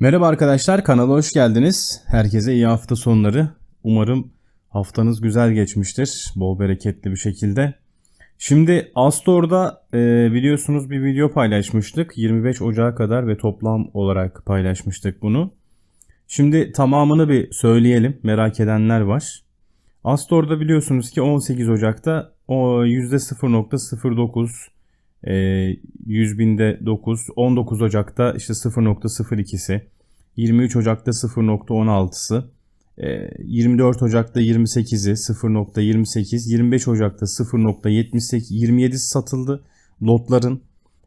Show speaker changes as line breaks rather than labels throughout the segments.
Merhaba arkadaşlar kanala hoş geldiniz. Herkese iyi hafta sonları. Umarım haftanız güzel geçmiştir. Bol bereketli bir şekilde. Şimdi Astor'da e, biliyorsunuz bir video paylaşmıştık. 25 Ocağı kadar ve toplam olarak paylaşmıştık bunu. Şimdi tamamını bir söyleyelim. Merak edenler var. Astor'da biliyorsunuz ki 18 Ocak'ta o %0.09 e, 100 binde 9, 19 Ocak'ta işte 0.02'si, 23 Ocak'ta 0.16'sı, e, 24 Ocak'ta 28'i 0.28, 25 Ocak'ta 0.78, 27'si satıldı lotların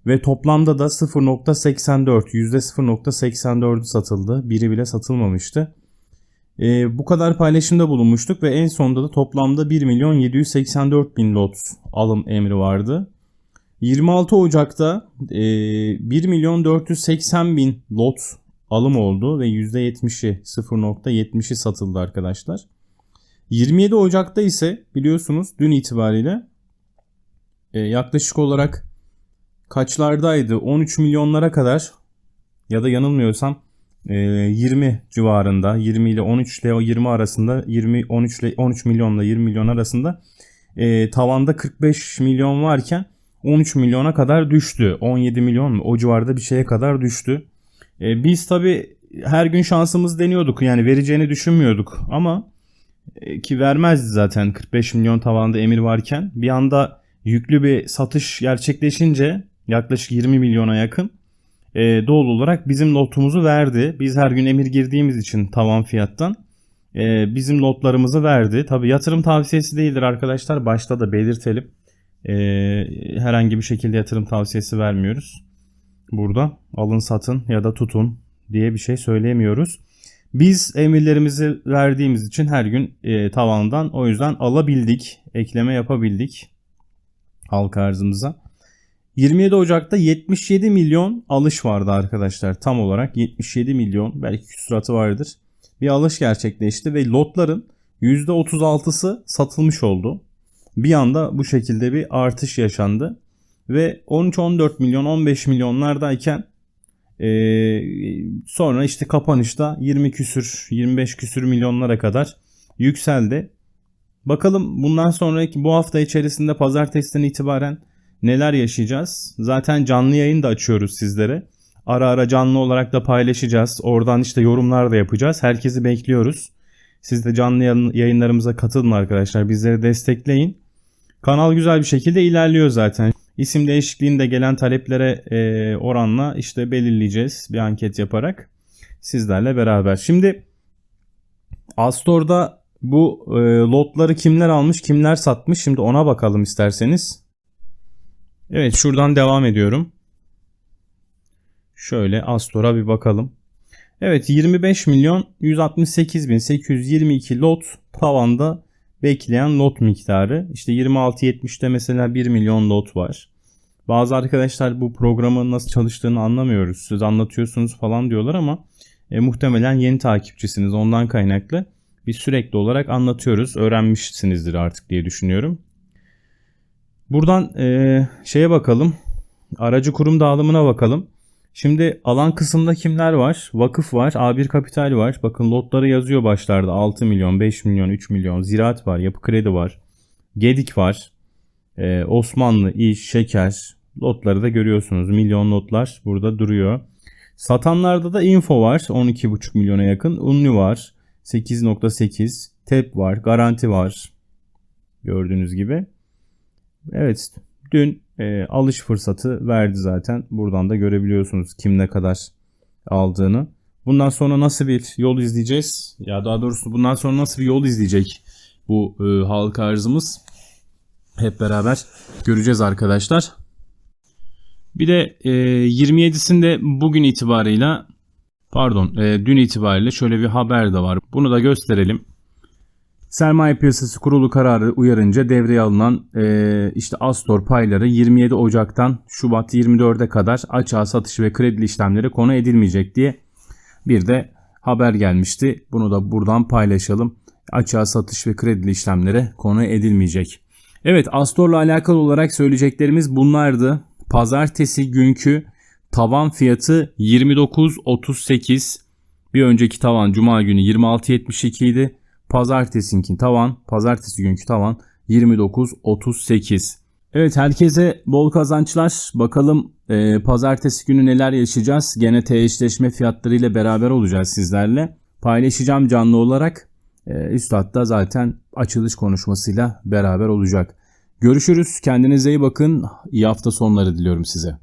ve toplamda da 0.84, %0.84'ü satıldı. Biri bile satılmamıştı. E, bu kadar paylaşımda bulunmuştuk ve en sonunda da toplamda 1 milyon 784 bin lot alım emri vardı. 26 Ocak'ta e, 1 milyon 480 bin lot alım oldu ve %70'i 0.70'i satıldı arkadaşlar. 27 Ocak'ta ise biliyorsunuz dün itibariyle e, yaklaşık olarak kaçlardaydı 13 milyonlara kadar ya da yanılmıyorsam e, 20 civarında 20 ile 13 ile 20 arasında 20 13 ile 13 milyonla 20 milyon arasında e, tavanda 45 milyon varken 13 milyona kadar düştü. 17 milyon mu? O civarda bir şeye kadar düştü. E, biz tabi her gün şansımız deniyorduk. Yani vereceğini düşünmüyorduk. Ama e, ki vermezdi zaten 45 milyon tavanda emir varken. Bir anda yüklü bir satış gerçekleşince yaklaşık 20 milyona yakın e, doğal olarak bizim lotumuzu verdi. Biz her gün emir girdiğimiz için tavan fiyattan e, bizim lotlarımızı verdi. Tabi yatırım tavsiyesi değildir arkadaşlar. Başta da belirtelim e, herhangi bir şekilde yatırım tavsiyesi vermiyoruz. Burada alın satın ya da tutun diye bir şey söyleyemiyoruz. Biz emirlerimizi verdiğimiz için her gün e, tavandan o yüzden alabildik, ekleme yapabildik halka arzımıza. 27 Ocak'ta 77 milyon alış vardı arkadaşlar. Tam olarak 77 milyon belki küsuratı vardır. Bir alış gerçekleşti ve lotların %36'sı satılmış oldu bir anda bu şekilde bir artış yaşandı. Ve 13-14 milyon 15 milyonlardayken e, sonra işte kapanışta 20 küsür 25 küsür milyonlara kadar yükseldi. Bakalım bundan sonraki bu hafta içerisinde pazartesiden itibaren neler yaşayacağız? Zaten canlı yayın da açıyoruz sizlere. Ara ara canlı olarak da paylaşacağız. Oradan işte yorumlar da yapacağız. Herkesi bekliyoruz. Siz de canlı yayınlarımıza katılın arkadaşlar. Bizleri destekleyin. Kanal güzel bir şekilde ilerliyor zaten. İsim değişikliğinde gelen taleplere e, oranla işte belirleyeceğiz bir anket yaparak sizlerle beraber. Şimdi Astor'da bu e, lotları kimler almış kimler satmış şimdi ona bakalım isterseniz. Evet şuradan devam ediyorum. Şöyle Astor'a bir bakalım. Evet 25 milyon 168 bin 822 lot tavanda bekleyen lot miktarı. İşte 26.70'te mesela 1 milyon lot var. Bazı arkadaşlar bu programın nasıl çalıştığını anlamıyoruz. Siz anlatıyorsunuz falan diyorlar ama e, muhtemelen yeni takipçisiniz. Ondan kaynaklı biz sürekli olarak anlatıyoruz. Öğrenmişsinizdir artık diye düşünüyorum. Buradan e, şeye bakalım. Aracı kurum dağılımına bakalım. Şimdi alan kısımda kimler var? Vakıf var, A1 Kapital var. Bakın lotları yazıyor başlarda. 6 milyon, 5 milyon, 3 milyon. Ziraat var, Yapı Kredi var. Gedik var. Ee, Osmanlı, İş, Şeker. Lotları da görüyorsunuz. Milyon lotlar burada duruyor. Satanlarda da info var. 12,5 milyona yakın. Unlu var. 8.8. TEP var. Garanti var. Gördüğünüz gibi. Evet. Dün e, alış fırsatı verdi zaten. Buradan da görebiliyorsunuz kim ne kadar aldığını. Bundan sonra nasıl bir yol izleyeceğiz? Ya daha doğrusu bundan sonra nasıl bir yol izleyecek bu e, halka arzımız? Hep beraber göreceğiz arkadaşlar. Bir de e, 27'sinde bugün itibarıyla pardon e, dün itibariyle şöyle bir haber de var. Bunu da gösterelim. Sermaye Piyasası Kurulu kararı uyarınca devreye alınan e, işte Astor payları 27 Ocak'tan Şubat 24'e kadar açığa satış ve kredi işlemleri konu edilmeyecek diye bir de haber gelmişti. Bunu da buradan paylaşalım. Açığa satış ve kredi işlemlere konu edilmeyecek. Evet Astor'la alakalı olarak söyleyeceklerimiz bunlardı. Pazartesi günkü tavan fiyatı 29.38 Bir önceki tavan Cuma günü 26.72 idi. Pazartesinki tavan, pazartesi günkü tavan 29.38. Evet herkese bol kazançlar. Bakalım e, pazartesi günü neler yaşayacağız. Gene T eşleşme fiyatlarıyla beraber olacağız sizlerle. Paylaşacağım canlı olarak. E, Üstad da zaten açılış konuşmasıyla beraber olacak. Görüşürüz. Kendinize iyi bakın. İyi hafta sonları diliyorum size.